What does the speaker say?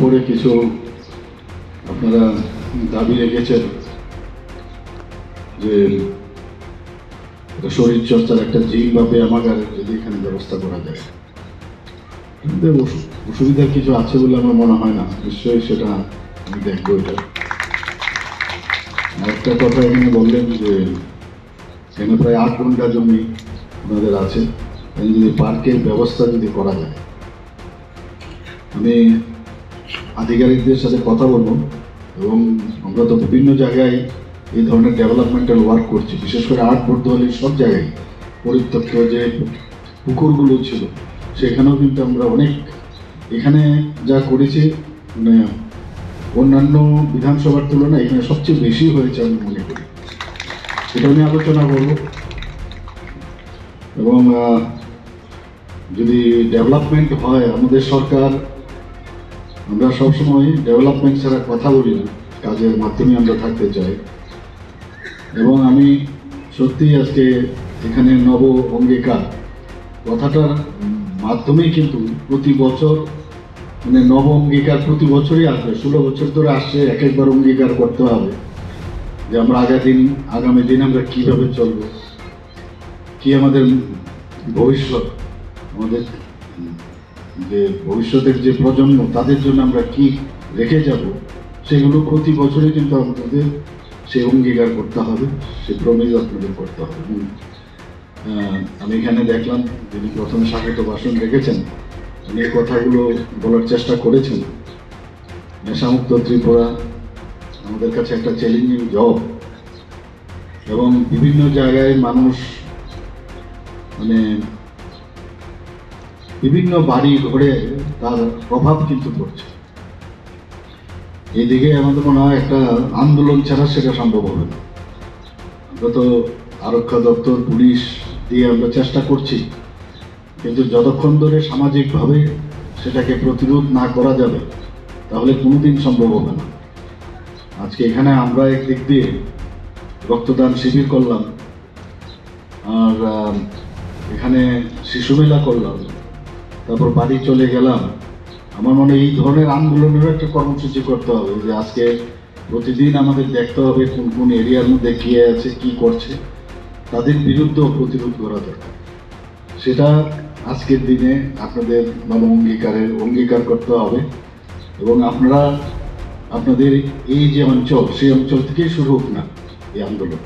করে কিছু আপনারা দাবি রেখেছেন যে শরীর চর্চার একটা জিম বা ব্যায়ামাগার যদি এখানে ব্যবস্থা করা যায়। অসুবিধার কিছু আছে বলে আমার মনে হয় না। নিশ্চয়ই সেটা আমি দেখব এটা। একটা কথা এখানে বললেন যে এখানে প্রায় আট ঘণ্টা জমি ওনাদের আছে। যদি পার্কের ব্যবস্থা যদি করা যায়। আমি আধিকারিকদের সাথে কথা বলব এবং আমরা তো বিভিন্ন জায়গায় এই ধরনের ডেভেলপমেন্টাল ওয়ার্ক করছি। বিশেষ করে আট বর্ধমানের সব জায়গায় পরিত্যক্ত যে পুকুরগুলো ছিল, সেখানেও কিন্তু আমরা অনেক এখানে যা করেছি মানে অন্যান্য বিধানসভার তুলনায় এখানে সবচেয়ে বেশি হয়েছে আমি মনে করি। এটা নিয়ে আলোচনা করব। এবং যদি ডেভেলপমেন্ট হয় আমাদের সরকার আমরা সবসময় ডেভেলপমেন্ট ছাড়া কথা বলি না, কাজের মাধ্যমে আমরা থাকতে চাই। এবং আমি সত্যি আজকে এখানে নব অঙ্গীকার। কথাটার মাধ্যমেই কিন্তু প্রতি বছর মানে নব অঙ্গীকার প্রতি বছরই আসবে। ষোলো বছর ধরে আসছে, এক একবার অঙ্গীকার করতে হবে। যে আমরা আগামী দিন আগামী দিন আমরা কীভাবে চলব? কি আমাদের ভবিষ্যৎ? আমাদের যে ভবিষ্যতের যে প্রজন্ম, তাদের জন্য আমরা কি রেখে যাব, সেগুলো প্রতি বছরই কিন্তু আমাদের সে অঙ্গীকার করতে হবে, সে প্রমিজ আপনাদের করতে হবে। আমি এখানে দেখলাম, যিনি প্রথমে স্বাগত ভাষণ রেখেছেন, উনি কথাগুলো বলার চেষ্টা করেছেন। নেশামুক্ত ত্রিপুরা, আমাদের কাছে একটা চ্যালেঞ্জিং জব এবং বিভিন্ন জায়গায় মানুষ মানে বিভিন্ন বাড়ি ঘরে তার প্রভাব কিন্তু পড়ছে। এইদিকে আমাদের মনে হয় একটা আন্দোলন ছাড়া সেটা সম্ভব হবে না। আমরা তো আরক্ষা দপ্তর, পুলিশ দিয়ে আমরা চেষ্টা করছি, কিন্তু যতক্ষণ ধরে সামাজিকভাবে সেটাকে প্রতিরোধ না করা যাবে, তাহলে কোনোদিন সম্ভব হবে না। আজকে এখানে আমরা একদিক দিয়ে রক্তদান শিবির করলাম, আর এখানে শিশু মেলা করলাম তারপর বাড়ি চলে গেলাম। আমার মনে এই ধরনের আন্দোলনেরও একটা কর্মসূচি করতে হবে, যে আজকে প্রতিদিন আমাদের দেখতে হবে কোন কোন এরিয়ার মধ্যে কে আছে, কি করছে। তাদের বিরুদ্ধেও প্রতিরোধ করা দরকার। সেটা আজকের দিনে আপনাদের নব অঙ্গীকারের, অঙ্গীকার করতে হবে। এবং আপনারা, আপনাদের এই যে অঞ্চল, সেই অঞ্চল থেকেই শুরু হোক না, এই আন্দোলন।